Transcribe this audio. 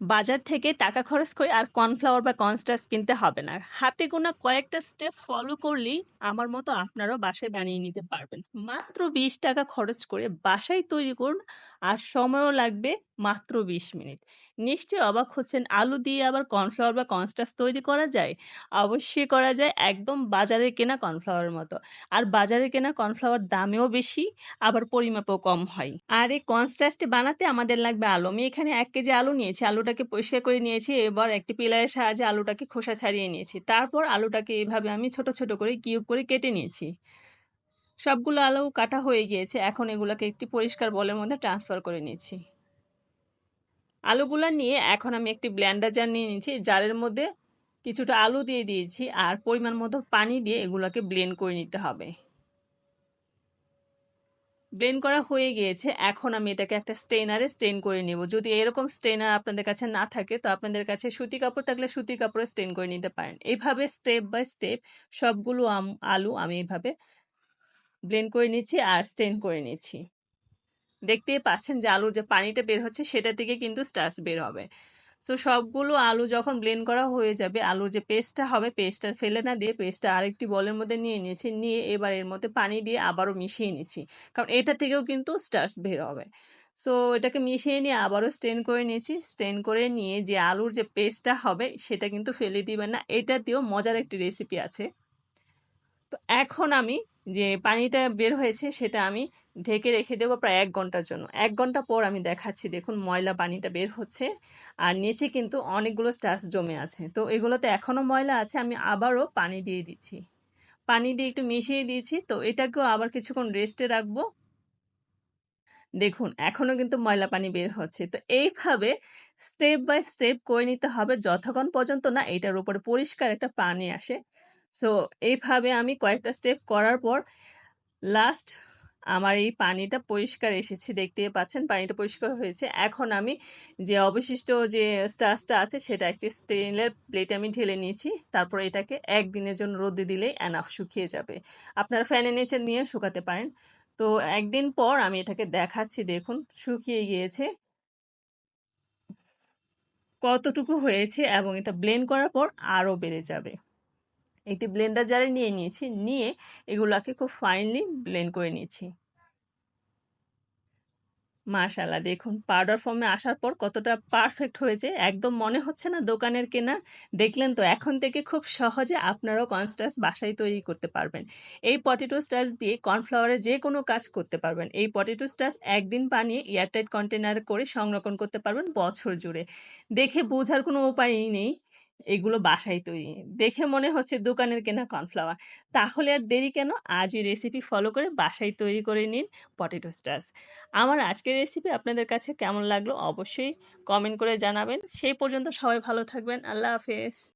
বাজার থেকে টাকা খরচ করে আর কর্নফ্লাওয়ার বা কর্নস্টার্চ কিনতে হবে না। হাতে গোনা কয়েকটা স্টেপ ফলো করলেই আমার মতো আপনারাও বাসায় বানিয়ে নিতে পারবেন। মাত্র বিশ টাকা খরচ করে বাসায় তৈরি করুন আর সময়ও লাগবে মাত্র বিশ মিনিট। নিশ্চয়ই অবাক হচ্ছেন, আলু দিয়ে আবার কর্নফ্লাওয়ার বা কর্নস্টার্চ তৈরি করা যায়? অবশ্যই করা যায়, একদম বাজারে কেনা কর্নফ্লাওয়ারের মতো। আর বাজারে কেনা কর্নফ্লাওয়ার দামেও বেশি, আবার পরিমাপও কম হয়। আর এই কর্নস্টার্চটি বানাতে আমাদের লাগবে আলু। আমি এখানে এক কেজি আলু নিয়েছি। আলুটাকে পরিষ্কার করে নিয়েছি, এবার একটি পিলারের সাহায্যে আলুটাকে খোসা ছাড়িয়ে নিয়েছি। তারপর আলুটাকে এইভাবে আমি ছোট ছোট করে কিউব করে কেটে নিয়েছি। সবগুলো আলু কাটা হয়ে গিয়েছে, এখন এগুলোকে একটি পরিষ্কার বলের মধ্যে ট্রান্সফার করে নিয়েছি। আলুগুলো নিয়ে এখন আমি একটি ব্ল্যান্ডার জার নিয়ে নিয়েছি, জারের মধ্যে কিছুটা আলু দিয়ে দিয়েছি, আর পরিমাণ মতো পানি দিয়ে এগুলোকে ব্লেন্ড করে নিতে হবে। ব্লেন্ড করা হয়ে গিয়েছে, এখন আমি এটাকে একটা স্টেনারে স্টেন করে নেব। যদি এরকম স্টেনার আপনাদের কাছে না থাকে, তো আপনাদের কাছে সুতি কাপড় থাকলে সুতি কাপড়ে স্টেন করে নিতে পারেন। এইভাবে স্টেপ বাই স্টেপ সবগুলো আলু আমি এইভাবে ব্লেন্ড করে নিচ্ছি আর স্টেন করে নিচ্ছি। দেখতেই পাচ্ছেন যে আলুর যে পানিটা বের হচ্ছে, সেটা থেকে কিন্তু স্টার্চ বের হবে। তো সবগুলো আলু যখন ব্লেন্ড করা হয়ে যাবে, আলুর যে পেস্টটা হবে পেস্টটা ফেলে না দিয়ে পেস্টটা আরেকটি বলের মধ্যে নিয়ে নিয়েছি, নিয়ে এবার এর মধ্যে পানি দিয়ে আবারও মিশিয়ে নিচ্ছি। কারণ এটা থেকেও কিন্তু স্টার্স বের হবে। সো এটাকে মিশিয়ে নিয়ে আবারও স্টেন করে নিয়েছি। স্টেন করে নিয়ে যে আলুর যে পেস্টটা হবে, সেটা কিন্তু ফেলে দিবেন না। এটা দিয়েও মজার একটি রেসিপি আছে। তো এখন আমি যে পানিটা বের হয়েছে সেটা আমি ঢেকে রেখে দেবো প্রায় এক ঘণ্টার জন্য। এক ঘণ্টা পর আমি দেখাচ্ছি, দেখুন ময়লা পানিটা বের হচ্ছে আর নিচে কিন্তু অনেকগুলো স্টার্চ জমে আছে। তো এগুলোতে এখনও ময়লা আছে, আমি আবারও পানি দিয়ে দিচ্ছি। পানি দিয়ে একটু মিশিয়ে দিয়েছি, তো এটাকেও আবার কিছুক্ষণ রেস্টে রাখব। দেখুন এখনও কিন্তু ময়লা পানি বের হচ্ছে। তো এইভাবে স্টেপ বাই স্টেপ করে নিতে হবে, যতক্ষণ পর্যন্ত না এটার উপরে পরিষ্কার একটা পানি আসে। সো এইভাবে আমি কয়েকটা স্টেপ করার পর লাস্ট আমার এই পানিটা পরিষ্কার এসেছে দেখতে পাচ্ছেন পানিটা পরিষ্কার হয়েছে। এখন আমি যে অবশিষ্ট যে স্টাচটা আছে সেটা একটি স্টেনের প্লেটে আমি ঢেলে নিয়েছি, তারপর এটাকে একদিনের জন্য রোদে দিলেই অ্যানাফ শুকিয়ে যাবে। আপনারা ফ্যানের নিচে নিয়ে শুকাতে পারেন। তো একদিন পর আমি এটাকে দেখাচ্ছি, দেখুন শুকিয়ে গিয়েছে। কতটুকু হয়েছে এবং এটা ব্লেন্ড করার পর আরও বেড়ে যাবে। একটি ব্লেন্ডার জারে নিয়ে নিয়েছি, নিয়ে এগুলাকে খুব ফাইনলি ব্লেন্ড করে নিয়েছি। মাশাল্লাহ দেখুন পাউডার ফর্মে আসার পর কতটা পারফেক্ট হয়েছে। একদম মনে হচ্ছে না দোকানের কেনা। দেখলেন তো, এখন থেকে খুব সহজে আপনারাও কর্নস্টাচ বাসায় তৈরি করতে পারবেন। এই পটেটো স্টাচ দিয়ে কর্নফ্লাওয়ারের যে কোনো কাজ করতে পারবেন। এই পটেটো স্টাচ একদিন বানিয়ে এয়ারটাইট কন্টেনার করে সংরক্ষণ করতে পারবেন বছর জুড়ে। দেখে বোঝার কোনো উপায়ই নেই। এগুলো বাসায় তৈরি। দেখে মনে হচ্ছে দোকানের কেনা কর্নফ্লাওয়ার। তাহলে আর দেরি কেন? আজই রেসিপি ফলো করে বাসায় তৈরি করে নিন পটেটো স্টার্স আমার আজকের রেসিপি আপনাদের কাছে কেমন লাগল অবশ্যই কমেন্ট করে জানাবেন। সেই পর্যন্ত সবাই ভালো থাকবেন। আল্লাহ হাফেজ।